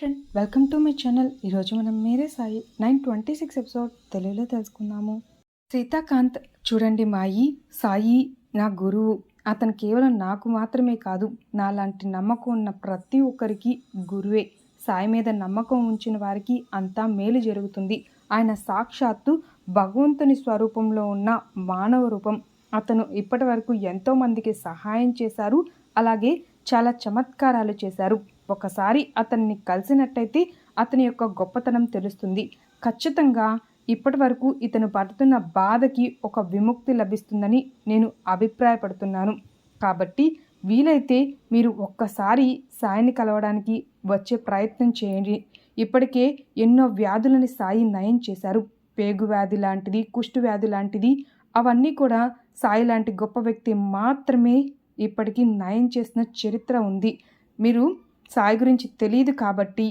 Friend welcome to my channel ఈరోజు మనం మీరే సాయి నైన్ ట్వంటీ సిక్స్ ఎపిసోడ్ తెలుగులో తెలుసుకుందాము. సీతాకాంత్ చూడండి మాయి సాయి నా గురువు. అతను కేవలం నాకు మాత్రమే కాదు నాలాంటి నమ్మకం ఉన్న ప్రతి ఒక్కరికి గురువే. సాయి మీద నమ్మకం ఉంచిన వారికి అంతా మేలు జరుగుతుంది. ఆయన సాక్షాత్తు భగవంతుని స్వరూపంలో ఉన్న మానవ రూపం. అతను ఇప్పటి వరకు ఎంతోమందికి సహాయం చేశారు. అలాగే చాలా చమత్కారాలు చేశారు. ఒకసారి అతన్ని కలిసినట్టయితే అతని యొక్క గొప్పతనం తెలుస్తుంది. ఖచ్చితంగా ఇప్పటి వరకు ఇతను పడుతున్న బాధకి ఒక విముక్తి లభిస్తుందని నేను అభిప్రాయపడుతున్నాను. కాబట్టి వీలైతే మీరు ఒక్కసారి సాయిని కలవడానికి వచ్చే ప్రయత్నం చేయండి. ఇప్పటికే ఎన్నో వ్యాధులని సాయి నయం చేశారు. పేగు వ్యాధి లాంటిది కుష్టు వ్యాధి లాంటిది అవన్నీ కూడా సాయి లాంటి గొప్ప వ్యక్తి మాత్రమే ఇప్పటికీ నయం చేసిన చరిత్ర ఉంది. మీరు సాయి గురించి తెలియదు కాబట్టి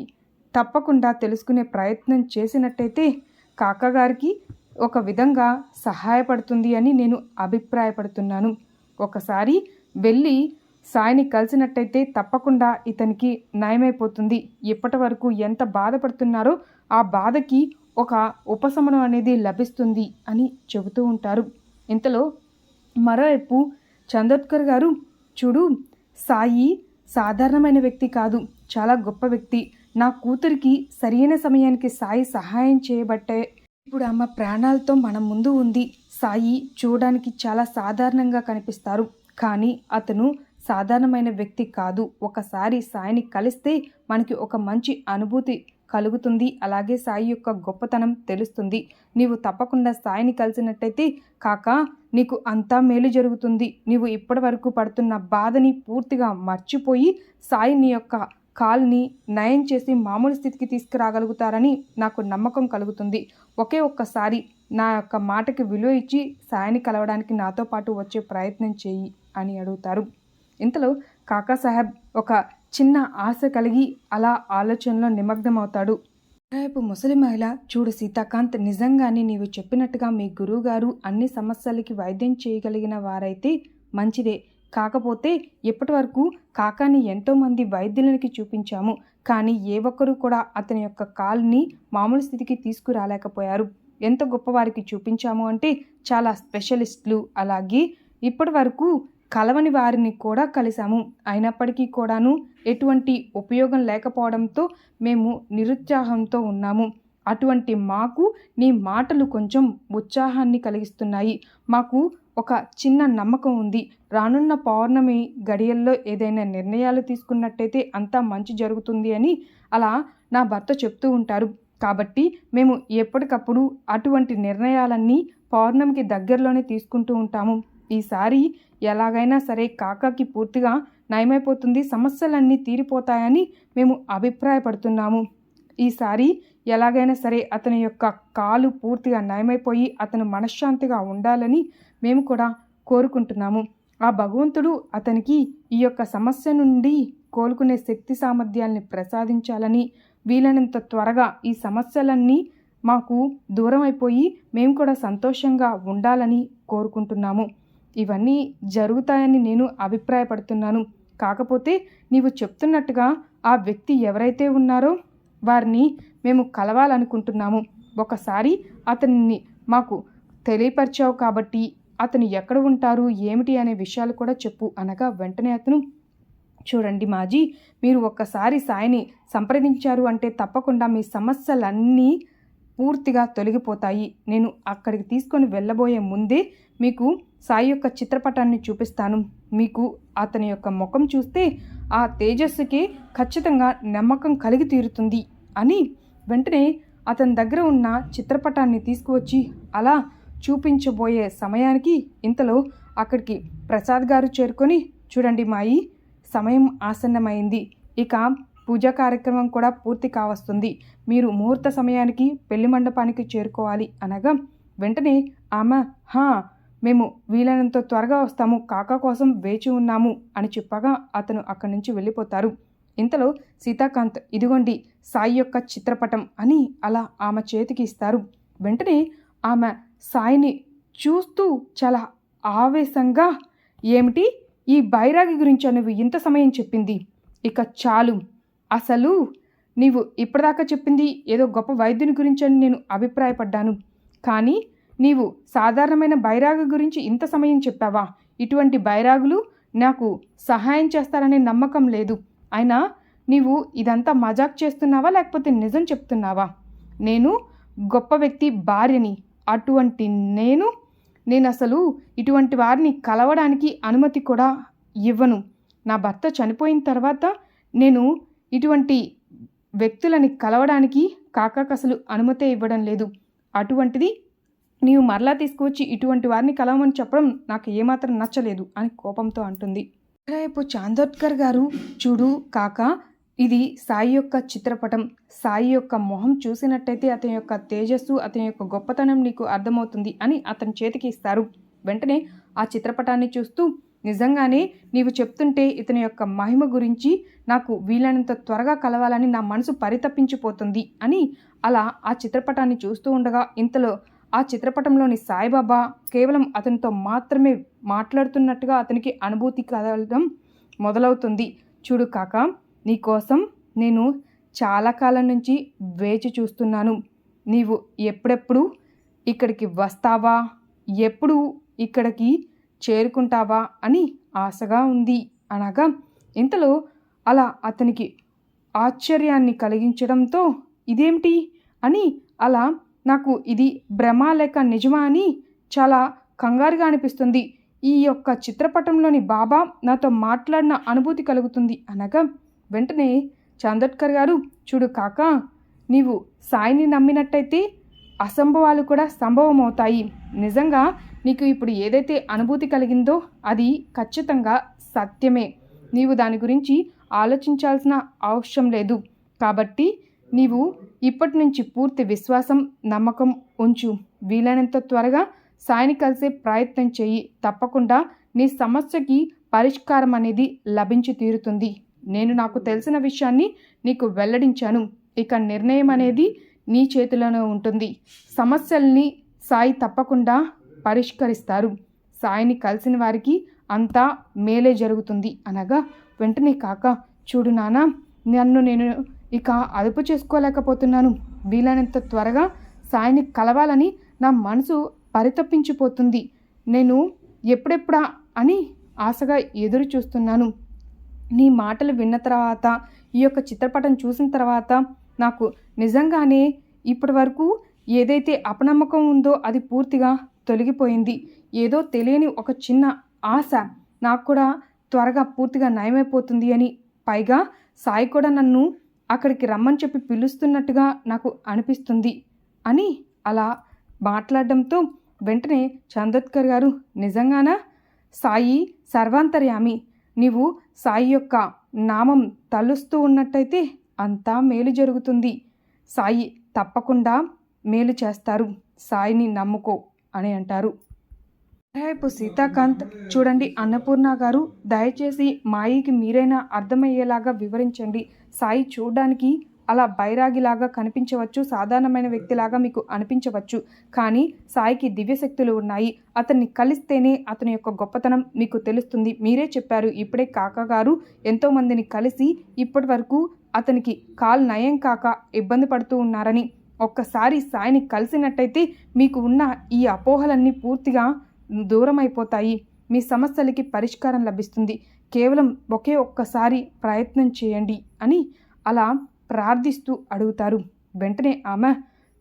తప్పకుండా తెలుసుకునే ప్రయత్నం చేసినట్టయితే కాకగారికి ఒక విధంగా సహాయపడుతుంది అని నేను అభిప్రాయపడుతున్నాను. ఒకసారి వెళ్ళి సాయిని కలిసినట్టయితే తప్పకుండా ఇతనికి నయమైపోతుంది ఇప్పటి వరకు ఎంత బాధపడుతున్నారో ఆ బాధకి ఒక ఉపశమనం అనేది లభిస్తుంది అని చెబుతూ ఉంటారు. ఇంతలో మరోవైపు చందోద్కర్ గారు చూడు సాయి సాధారణమైన వ్యక్తి కాదు చాలా గొప్ప వ్యక్తి. నా కూతురికి సరైన సమయానికి సాయి సహాయం చేయబట్టే ఇప్పుడు ఆమె ప్రాణాలతో మన ముందు ఉంది. సాయి చూడడానికి చాలా సాధారణంగా కనిపిస్తారు. కానీ అతను సాధారణమైన వ్యక్తి కాదు. ఒకసారి సాయిని కలిస్తే మనకి ఒక మంచి అనుభూతి కలుగుతుంది. అలాగే సాయి యొక్క గొప్పతనం తెలుస్తుంది. నీవు తప్పకుండా సాయిని కలిసినట్టయితే కాక నీకు అంతా మేలు జరుగుతుంది. నీవు ఇప్పటి వరకు పడుతున్న బాధని పూర్తిగా మర్చిపోయి సాయి నీ యొక్క కాల్ని నయం చేసి మామూలు స్థితికి తీసుకురాగలుగుతారని నాకు నమ్మకం కలుగుతుంది. ఒకే ఒక్కసారి నా యొక్క మాటకి విలువ ఇచ్చి సాయిని కలవడానికి నాతో పాటు వచ్చే ప్రయత్నం చేయి అని అడుగుతారు. ఇంతలో కాకా సాహెబ్ ఒక చిన్న ఆశ కలిగి అలా ఆలోచనలో నిమగ్నమవుతాడు. రేపు ముసలి మహిళ చూడు సీతాకాంత్ నిజంగానే నీవు చెప్పినట్టుగా మీ గురువుగారు అన్ని సమస్యలకి వైద్యం చేయగలిగిన వారైతే మంచిదే. కాకపోతే ఇప్పటి వరకు కాకాని ఎంతోమంది వైద్యులకి చూపించాము. కానీ ఏ ఒక్కరూ కూడా అతని యొక్క కాల్ని మామూలు స్థితికి తీసుకురాలేకపోయారు. ఎంత గొప్పవారికి చూపించాము అంటే చాలా స్పెషలిస్టులు. అలాగే ఇప్పటి వరకు కలవని వారిని కూడా కలిశాము. అయినప్పటికీ కూడాను ఎటువంటి ఉపయోగం లేకపోవడంతో మేము నిరుత్సాహంతో ఉన్నాము. అటువంటి మాకు నీ మాటలు కొంచెం ఉత్సాహాన్ని కలిగిస్తున్నాయి. మాకు ఒక చిన్న నమ్మకం ఉంది. రానున్న పౌర్ణమి గడియల్లో ఏదైనా నిర్ణయాలు తీసుకున్నట్టయితే అంతా మంచి జరుగుతుంది అని అలా నా భర్త చెప్తూ ఉంటారు. కాబట్టి మేము ఎప్పటికప్పుడు అటువంటి నిర్ణయాలన్నీ పౌర్ణమికి దగ్గరలోనే తీసుకుంటూ ఉంటాము. ఈసారి ఎలాగైనా సరే కాకాకి పూర్తిగా నయమైపోతుంది సమస్యలన్నీ తీరిపోతాయని మేము అభిప్రాయపడుతున్నాము. ఈసారి ఎలాగైనా సరే అతని యొక్క కాలు పూర్తిగా నయమైపోయి అతను మనశ్శాంతిగా ఉండాలని మేము కూడా కోరుకుంటున్నాము. ఆ భగవంతుడు అతనికి ఈ యొక్క సమస్య నుండి కోలుకునే శక్తి సామర్థ్యాల్ని ప్రసాదించాలని వీలైనంత త్వరగా ఈ సమస్యలన్నీ మాకు దూరం అయిపోయి మేము కూడా సంతోషంగా ఉండాలని కోరుకుంటున్నాము. ఇవన్నీ జరుగుతాయని నేను అభిప్రాయపడుతున్నాను. కాకపోతే నీవు చెప్తున్నట్టుగా ఆ వ్యక్తి ఎవరైతే ఉన్నారో వారిని మేము కలవాలనుకుంటున్నాము. ఒకసారి అతన్ని మాకు తెలియపరిచావు కాబట్టి అతను ఎక్కడ ఉంటారు ఏమిటి అనే విషయాలు కూడా చెప్పు అనగా వెంటనే అతను చూడండి మాజీ మీరు ఒక్కసారి సాయిని సంప్రదించారు అంటే తప్పకుండా మీ సమస్యలన్నీ పూర్తిగా తొలగిపోతాయి. నేను అక్కడికి తీసుకొని వెళ్ళబోయే ముందే మీకు సాయి యొక్క చిత్రపటాన్ని చూపిస్తాను. మీకు అతని యొక్క ముఖం చూస్తే ఆ తేజస్సుకి ఖచ్చితంగా నమ్మకం కలిగి తీరుతుంది అని వెంటనే అతని దగ్గర ఉన్న చిత్రపటాన్ని తీసుకువచ్చి అలా చూపించబోయే సమయానికి ఇంతలో అక్కడికి ప్రసాద్ గారు చేరుకొని చూడండి మాయి సమయం ఆసన్నమైంది. ఇక పూజా కార్యక్రమం కూడా పూర్తి కావస్తుంది. మీరు ముహూర్త సమయానికి పెళ్ళి మండపానికి చేరుకోవాలి. అనగా వెంటనే ఆమె హా మేము వీలైనంత త్వరగా వస్తాము కాకా కోసం వేచి ఉన్నాము అని చెప్పగా అతను అక్కడి నుంచి వెళ్ళిపోతారు. ఇంతలో సీతాకాంత్ ఇదిగోండి సాయి యొక్క చిత్రపటం అని అలా ఆమె చేతికి ఇస్తారు. వెంటనే ఆమె సాయిని చూస్తూ చాలా ఆవేశంగా ఏమిటి? ఈ బైరాగి గురించి నువ్వు ఇంత సమయం చెప్పింది. ఇక చాలు. అసలు నీవు ఇప్పటిదాకా చెప్పింది ఏదో గొప్ప వైద్యుని గురించి అని నేను అభిప్రాయపడ్డాను. కానీ నీవు సాధారణమైన బైరాగు గురించి ఇంత సమయం చెప్పావా? ఇటువంటి బైరాగులు నాకు సహాయం చేస్తారనే నమ్మకం లేదు. అయినా నీవు ఇదంతా మజాక్ చేస్తున్నావా? లేకపోతే నిజం చెప్తున్నావా? నేను గొప్ప వ్యక్తి భార్యని. అటువంటి నేను నేను అసలు ఇటువంటి వారిని కలవడానికి అనుమతి కూడా ఇవ్వను. నా భర్త చనిపోయిన తర్వాత నేను ఇటువంటి వ్యక్తులని కలవడానికి కాకాకసలు అనుమతే ఇవ్వడం లేదు. అటువంటిది నీవు మరలా తీసుకువచ్చి ఇటువంటి వారిని కలవమని చెప్పడం నాకు ఏమాత్రం నచ్చలేదు అని కోపంతో అంటుంది. రేపు చాందోద్కర్ గారు చూడు కాక ఇది సాయి యొక్క చిత్రపటం. సాయి యొక్క మొహం చూసినట్టయితే అతని యొక్క తేజస్సు అతని యొక్క గొప్పతనం నీకు అర్థమవుతుంది అని అతని చేతికి ఇస్తారు. వెంటనే ఆ చిత్రపటాన్ని చూస్తూ నిజంగానే నీవు చెప్తుంటే ఇతని యొక్క మహిమ గురించి నాకు వీలైనంత త్వరగా కలవాలని నా మనసు పరితపించిపోతుంది అని అలా ఆ చిత్రపటాన్ని చూస్తూ ఉండగా ఇంతలో ఆ చిత్రపటంలోని సాయిబాబా కేవలం అతనితో మాత్రమే మాట్లాడుతున్నట్టుగా అతనికి అనుభూతి కలగడం మొదలవుతుంది. చూడు కాక నీకోసం నేను చాలా కాలం నుంచి వేచి చూస్తున్నాను. నీవు ఎప్పుడెప్పుడు ఇక్కడికి వస్తావా? ఎప్పుడు ఇక్కడికి చేరుకుంటావా? అని ఆశగా ఉంది. అనగా ఇంతలో అలా అతనికి ఆశ్చర్యాన్ని కలిగించడంతో ఇదేమిటి అని అలా నాకు ఇది భ్రమ లేక నిజమా అని చాలా కంగారుగా అనిపిస్తుంది. ఈ యొక్క చిత్రపటంలోని బాబా నాతో మాట్లాడిన అనుభూతి కలుగుతుంది అనగా వెంటనే చందోద్కర్ గారు చూడు కాక నీవు సాయిని నమ్మినట్టయితే అసంభవాలు కూడా సంభవం అవుతాయి నిజంగా నీకు ఇప్పుడు ఏదైతే అనుభూతి కలిగిందో అది ఖచ్చితంగా సత్యమే. నీవు దాని గురించి ఆలోచించాల్సిన అవసరం లేదు. కాబట్టి నీవు ఇప్పటి నుంచి పూర్తి విశ్వాసం నమ్మకం ఉంచు. వీలైనంత త్వరగా సాయిని కలిసే ప్రయత్నం చేయి. తప్పకుండా నీ సమస్యకి పరిష్కారం అనేది లభించి తీరుతుంది. నేను నాకు తెలిసిన విషయాన్ని నీకు వెల్లడించాను. ఇక నిర్ణయం అనేది నీ చేతిలోనే ఉంటుంది. సమస్యల్ని సాయి తప్పకుండా పరిష్కరిస్తారు. సాయిని కలిసిన వారికి అంతా మేలే జరుగుతుంది. అనగా వెంటనే కాక చూడు నాన్న నన్ను నేను ఇక అదుపు చేసుకోలేకపోతున్నాను. వీలైనంత త్వరగా సాయిని కలవాలని నా మనసు పరితపించిపోతుంది. నేను ఎప్పుడెప్పుడా అని ఆశగా ఎదురు చూస్తున్నాను. నీ మాటలు విన్న తర్వాత ఈ యొక్క చిత్రపటం చూసిన తర్వాత నాకు నిజంగానే ఇప్పటి వరకు ఏదైతే అపనమ్మకం ఉందో అది పూర్తిగా తొలగిపోయింది. ఏదో తెలియని ఒక చిన్న ఆశ నాకు కూడా త్వరగా పూర్తిగా నయమైపోతుంది అని పైగా సాయి కూడా నన్ను అక్కడికి రమ్మని చెప్పి పిలుస్తున్నట్టుగా నాకు అనిపిస్తుంది అని అలా మాట్లాడడంతో వెంటనే చందోత్కర్ గారు నిజంగానా? సాయి సర్వాంతర్యామి. నీవు సాయి యొక్క నామం తలుస్తూ ఉన్నట్టయితే అంతా మేలు జరుగుతుంది. సాయి తప్పకుండా మేలు చేస్తారు. సాయిని నమ్ముకో అని అంటారు. రేపు సీతాకాంత్ చూడండి అన్నపూర్ణ గారు దయచేసి మాయికి మీరైనా అర్థమయ్యేలాగా వివరించండి. సాయి చూడడానికి అలా బైరాగిలాగా కనిపించవచ్చు సాధారణమైన వ్యక్తిలాగా మీకు అనిపించవచ్చు. కానీ సాయికి దివ్యశక్తులు ఉన్నాయి. అతన్ని కలిస్తేనే అతని యొక్క గొప్పతనం మీకు తెలుస్తుంది. మీరే చెప్పారు ఇప్పుడే కాకగారు ఎంతోమందిని కలిసి ఇప్పటి వరకు అతనికి కాల్ నయం కాక ఇబ్బంది పడుతూ ఉన్నారని. ఒక్కసారి సాయిని కలిసినట్టయితే మీకు ఉన్న ఈ అపోహలన్నీ పూర్తిగా దూరం అయిపోతాయి మీ సమస్యలకి పరిష్కారం లభిస్తుంది. కేవలం ఒకే ఒక్కసారి ప్రయత్నం చేయండి అని అలా ప్రార్థిస్తూ అడుగుతారు. వెంటనే ఆమె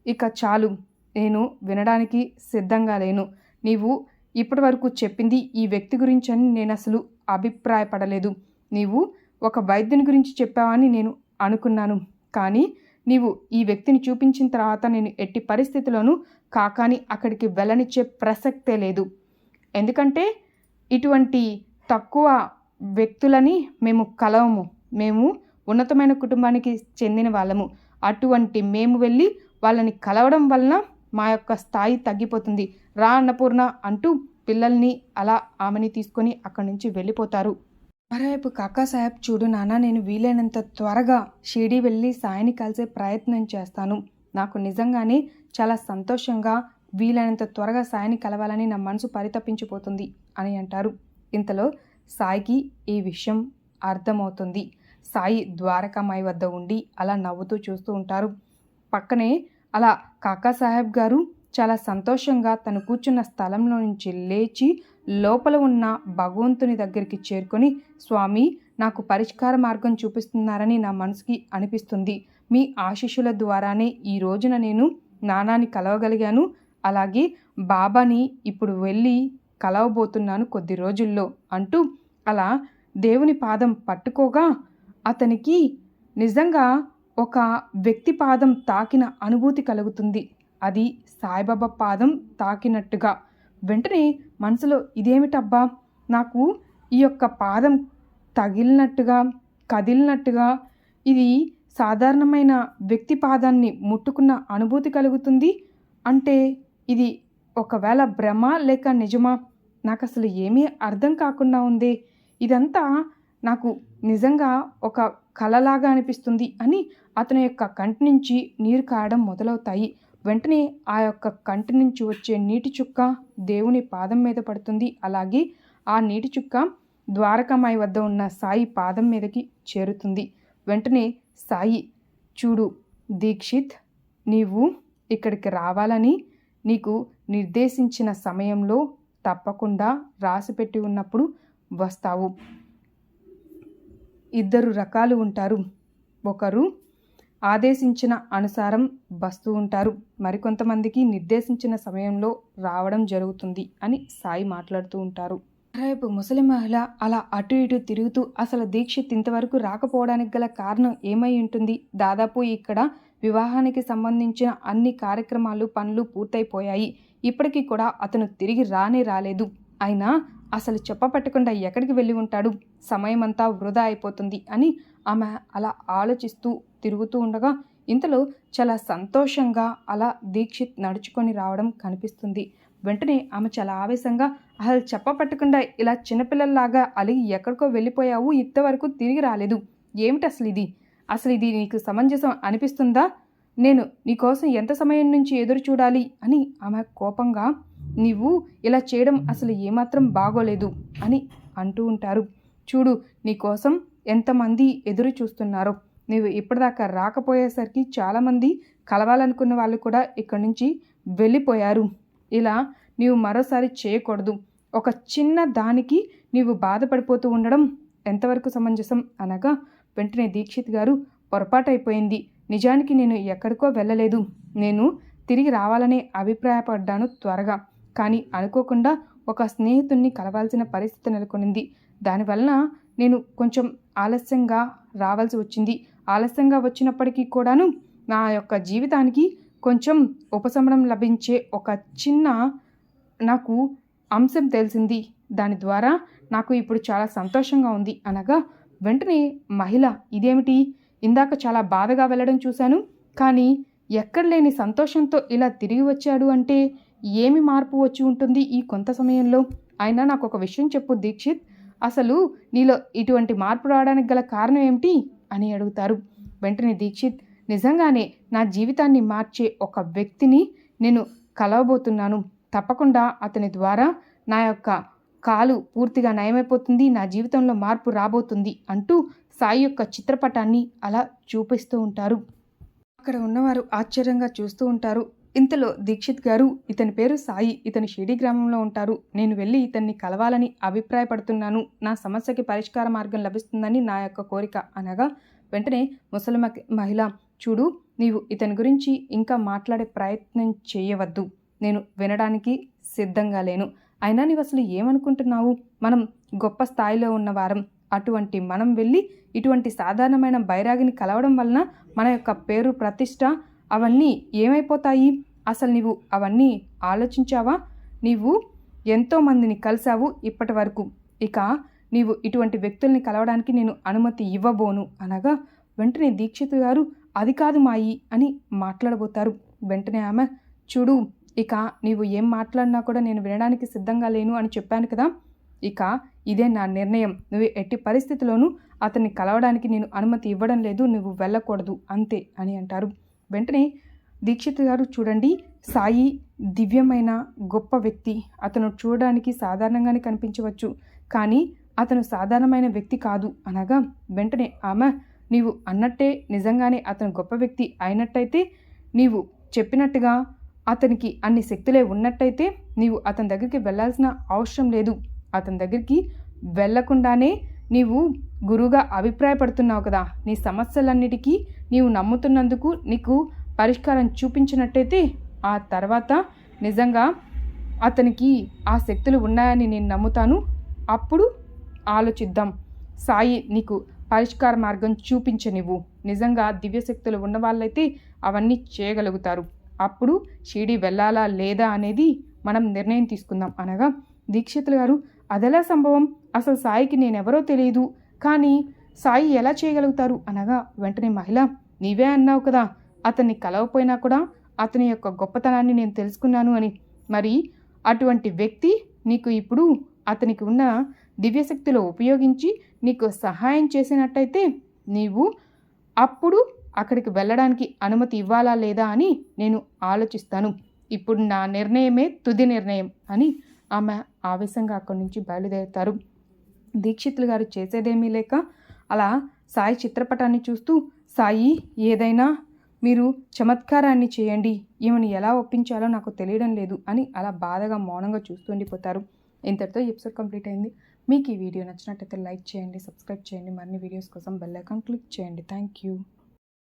ఇక చాలు నేను వినడానికి సిద్ధంగా లేను. నీవు ఇప్పటి వరకు చెప్పింది ఈ వ్యక్తి గురించి అని నేను అసలు అభిప్రాయపడలేదు. నీవు ఒక వైద్యుని గురించి చెప్పావని నేను అనుకున్నాను. కానీ నీవు ఈ వ్యక్తిని చూపించిన తర్వాత నేను ఎట్టి పరిస్థితుల్లోనూ కాకాని అక్కడికి వెళ్ళనిచ్చే ప్రసక్తే లేదు. ఎందుకంటే ఇటువంటి తక్కువ వ్యక్తులని మేము కలవము. మేము ఉన్నతమైన కుటుంబానికి చెందిన వాళ్ళము. అటువంటి మేము వెళ్ళి వాళ్ళని కలవడం వలన మా యొక్క స్థాయి తగ్గిపోతుంది. రా అన్నపూర్ణ అంటూ పిల్లల్ని అలా ఆమెని తీసుకొని అక్కడి నుంచి వెళ్ళిపోతారు. మరోవైపు కాకా సాహెబ్ చూడు నాన్న నేను వీలైనంత త్వరగా షిరిడి వెళ్ళి సాయిని కలిసే ప్రయత్నం చేస్తాను. నాకు నిజంగానే చాలా సంతోషంగా వీలైనంత త్వరగా సాయిని కలవాలని నా మనసు పరితపించిపోతుంది అని అంటారు. ఇంతలో సాయికి ఈ విషయం అర్థమవుతుంది. సాయి ద్వారకామాయి వద్ద ఉండి అలా నవ్వుతూ చూస్తూ ఉంటారు. పక్కనే అలా కాకా సాహెబ్ గారు చాలా సంతోషంగా తను కూర్చున్న స్థలంలో నుంచి లేచి లోపల ఉన్న భగవంతుని దగ్గరికి చేరుకొని స్వామి నాకు పరిష్కార మార్గం చూపిస్తున్నారని నా మనసుకి అనిపిస్తుంది. మీ ఆశీస్సుల ద్వారానే ఈ రోజున నేను నానాని కలవగలిగాను. అలాగే బాబాని ఇప్పుడు వెళ్ళి కలవబోతున్నాను కొద్ది రోజుల్లో అంటూ అలా దేవుని పాదం పట్టుకోగా అతనికి నిజంగా ఒక వ్యక్తి పాదం తాకిన అనుభూతి కలుగుతుంది. అది సాయిబాబా పాదం తాకినట్టుగా. వెంటనే మనసులో ఇదేమిటబ్బా? నాకు ఈ యొక్క పాదం తగిలినట్టుగా కదిలినట్టుగా ఇది సాధారణమైన వ్యక్తి పాదాన్ని ముట్టుకున్న అనుభూతి కలుగుతుంది అంటే ఇది ఒకవేళ భ్రమ లేక నిజమా? నాకు అసలు ఏమీ అర్థం కాకుండా ఉంది. ఇదంతా నాకు నిజంగా ఒక కలలాగా అనిపిస్తుంది అని అతని యొక్క కంటి నుంచి నీరు కారడం మొదలవుతాయి. వెంటనే ఆ యొక్క కంటి నుంచి వచ్చే నీటి చుక్క దేవుని పాదం మీద పడుతుంది. అలాగే ఆ నీటి చుక్క ద్వారకామాయి వద్ద ఉన్న సాయి పాదం మీదకి చేరుతుంది. వెంటనే సాయి చూడు దీక్షిత్ నీవు ఇక్కడికి రావాలని నీకు నిర్దేశించిన సమయంలో తప్పకుండా రాసిపెట్టి ఉన్నప్పుడు వస్తావు. ఇద్దరు రకాలు ఉంటారు. ఒకరు ఆదేశించిన అనుసారం వస్తూ ఉంటారు. మరికొంతమందికి నిర్దేశించిన సమయంలో రావడం జరుగుతుంది అని సాయి మాట్లాడుతూ ఉంటారు. రేపు ముసలి మహిళ అలా అటు ఇటు తిరుగుతూ అసలు దీక్షిత్ ఇంతవరకు రాకపోవడానికి గల కారణం ఏమై ఉంటుంది? దాదాపు ఇక్కడ వివాహానికి సంబంధించిన అన్ని కార్యక్రమాలు పనులు పూర్తయిపోయాయి. ఇప్పటికీ కూడా అతను తిరిగి రానే రాలేదు. అయినా అసలు చెప్పపట్టకుండా ఎక్కడికి వెళ్ళి ఉంటాడు? సమయమంతా వృధా అయిపోతుంది అని ఆమె అలా ఆలోచిస్తూ తిరుగుతూ ఉండగా ఇంతలో చాలా సంతోషంగా అలా దీక్షిత్ నడుచుకొని రావడం కనిపిస్తుంది. వెంటనే ఆమె చాలా ఆవేశంగా అసలు చెప్పపట్టకుండా ఇలా చిన్నపిల్లల్లాగా అలిగి ఎక్కడికో వెళ్ళిపోయావు? ఇంతవరకు తిరిగి రాలేదు. ఏమిటి అసలు ఇది? అసలు ఇది నీకు సమంజసం అనిపిస్తుందా? నేను నీకోసం ఎంత సమయం నుంచి ఎదురు చూడాలి? అని ఆమె కోపంగా నీవు ఇలా చేయడం అసలు ఏమాత్రం బాగోలేదు అని అంటూ ఉంటారు. చూడు నీకోసం ఎంతమంది ఎదురు చూస్తున్నారో. నీవు ఇప్పటిదాకా రాకపోయేసరికి చాలామంది కలవాలనుకున్న వాళ్ళు కూడా ఇక్కడి నుంచి వెళ్ళిపోయారు. ఇలా నీవు మరోసారి చేయకూడదు. ఒక చిన్న దానికి నీవు బాధపడిపోతూ ఉండడం ఎంతవరకు సమంజసం అనగా వెంటనే దీక్షిత్ గారు పొరపాటైపోయింది. నిజానికి నేను ఎక్కడికో వెళ్ళలేదు. నేను తిరిగి రావాలనే అభిప్రాయపడ్డాను త్వరగా. కానీ అనుకోకుండా ఒక స్నేహితుణ్ణి కలవాల్సిన పరిస్థితి నెలకొనింది. దానివలన నేను కొంచెం ఆలస్యంగా రావాల్సి వచ్చింది. ఆలస్యంగా వచ్చినప్పటికీ కూడాను నా యొక్క జీవితానికి కొంచెం ఉపశమనం లభించే ఒక చిన్న నాకు అంశం తెలిసింది. దాని ద్వారా నాకు ఇప్పుడు చాలా సంతోషంగా ఉంది. అనగా వెంటనే మహిళ ఇదేమిటి? ఇందాక చాలా బాధగా వెళ్ళడం చూశాను. కానీ ఎక్కడ లేని సంతోషంతో ఇలా తిరిగి వచ్చాడు అంటే ఏమి మార్పు వచ్చి ఉంటుంది ఈ కొంత సమయంలో? అయినా నాకు ఒక విషయం చెప్పు దీక్షిత్. అసలు నీలో ఇటువంటి మార్పు రావడానికి గల కారణం ఏమిటి? అని అడుగుతారు. వెంటనే దీక్షిత్ నిజంగానే నా జీవితాన్ని మార్చే ఒక వ్యక్తిని నేను కలవబోతున్నాను. తప్పకుండా అతని ద్వారా నా యొక్క కాలు పూర్తిగా నయమైపోతుంది నా జీవితంలో మార్పు రాబోతుంది అంటూ సాయి యొక్క చిత్రపటాన్ని అలా చూపిస్తూ ఉంటారు. అక్కడ ఉన్నవారు ఆశ్చర్యంగా చూస్తూ ఉంటారు. ఇంతలో దీక్షిత్ గారు ఇతని పేరు సాయి ఇతని షిడి గ్రామంలో ఉంటారు. నేను వెళ్ళి ఇతన్ని కలవాలని అభిప్రాయపడుతున్నాను. నా సమస్యకి పరిష్కార మార్గం లభిస్తుందని నా యొక్క కోరిక. అనగా వెంటనే ముసలి మహిళ చూడు నీవు ఇతని గురించి ఇంకా మాట్లాడే ప్రయత్నం చేయవద్దు. నేను వినడానికి సిద్ధంగా లేను. అయినా నీవు అసలు ఏమనుకుంటున్నావు? మనం గొప్ప స్థాయిలో ఉన్నవారం అటువంటి మనం వెళ్ళి ఇటువంటి సాధారణమైన బైరాగిని కలవడం వలన మన యొక్క పేరు ప్రతిష్ట అవన్నీ ఏమైపోతాయి? అసలు నీవు అవన్నీ ఆలోచించావా? నీవు ఎంతోమందిని కలిశావు ఇప్పటి వరకు. ఇక నీవు ఇటువంటి వ్యక్తుల్ని కలవడానికి నేను అనుమతి ఇవ్వబోను అనగా వెంటనే దీక్షిత్ గారు అది కాదు మాయి అని మాట్లాడబోతారు. వెంటనే ఆమె చూడు ఇక నీవు ఏం మాట్లాడినా కూడా నేను వినడానికి సిద్ధంగా లేను అని చెప్పాను కదా. ఇక ఇదే నా నిర్ణయం. నువ్వు ఎట్టి పరిస్థితిలోనూ అతన్ని కలవడానికి నేను అనుమతి ఇవ్వడం లేదు. నువ్వు వెళ్ళకూడదు. అంతే అని అంటారు. వెంటనే దీక్షిత్ గారు చూడండి. సాయి దివ్యమైన గొప్ప వ్యక్తి. అతను చూడడానికి సాధారణంగానే కనిపించవచ్చు. కానీ అతను సాధారణమైన వ్యక్తి కాదు. అనగా వెంటనే ఆమె నీవు అన్నట్టే నిజంగానే అతను గొప్ప వ్యక్తి అయినట్టయితే నీవు చెప్పినట్టుగా అతనికి అన్ని శక్తులే ఉన్నట్టయితే నీవు అతని దగ్గరికి వెళ్ళాల్సిన అవసరం లేదు. అతని దగ్గరికి వెళ్ళకుండానే నీవు గురువుగా అభిప్రాయపడుతున్నావు కదా. నీ సమస్యలన్నిటికీ నీవు నమ్ముతున్నందుకు నీకు పరిష్కారం చూపించినట్టయితే ఆ తర్వాత నిజంగా అతనికి ఆ శక్తులు ఉన్నాయని నేను నమ్ముతాను. అప్పుడు ఆలోచిద్దాం. సాయి నీకు పరిష్కార మార్గం చూపించనివ్వు. నిజంగా దివ్యశక్తులు ఉన్న వాళ్ళైతే అవన్నీ చేయగలుగుతారు. అప్పుడు షిరిడి వెళ్ళాలా లేదా అనేది మనం నిర్ణయం తీసుకుందాం అనగా దీక్షితులు గారు అదెలా సంభవం? అసలు సాయికి నేనెవరో తెలియదు. కానీ సాయి ఎలా చేయగలుగుతారు? అనగా వెంటనే మహిళ నీవే అన్నావు కదా అతన్ని కలవపోయినా కూడా అతని యొక్క గొప్పతనాన్ని నేను తెలుసుకున్నాను అని. మరి అటువంటి వ్యక్తి నీకు ఇప్పుడు అతనికి ఉన్న దివ్యశక్తిలో ఉపయోగించి నీకు సహాయం చేసినట్టయితే నీవు అప్పుడు అక్కడికి వెళ్ళడానికి అనుమతి ఇవ్వాలా లేదా అని నేను ఆలోచిస్తాను. ఇప్పుడు నా నిర్ణయమే తుది నిర్ణయం అని ఆమె ఆవేశంగా అక్కడి నుంచి బయలుదేరుతారు. దీక్షితులు గారు చేసేదేమీ లేక అలా సాయి చిత్రపటాన్ని చూస్తూ సాయి ఏదైనా మీరు చమత్కారాన్ని చేయండి. ఈమెను ఎలా ఒప్పించాలో నాకు తెలియడం లేదు అని అలా బాధగా మౌనంగా చూస్తూ ఉండిపోతారు. ఇంతటితో ఎపిసోడ్ కంప్లీట్ అయింది. మీకు ఈ వీడియో నచ్చినట్టయితే లైక్ చేయండి సబ్స్క్రైబ్ చేయండి. మరిన్ని వీడియోస్ కోసం బెల్ ఐకాన్ క్లిక్ చేయండి. Thank you.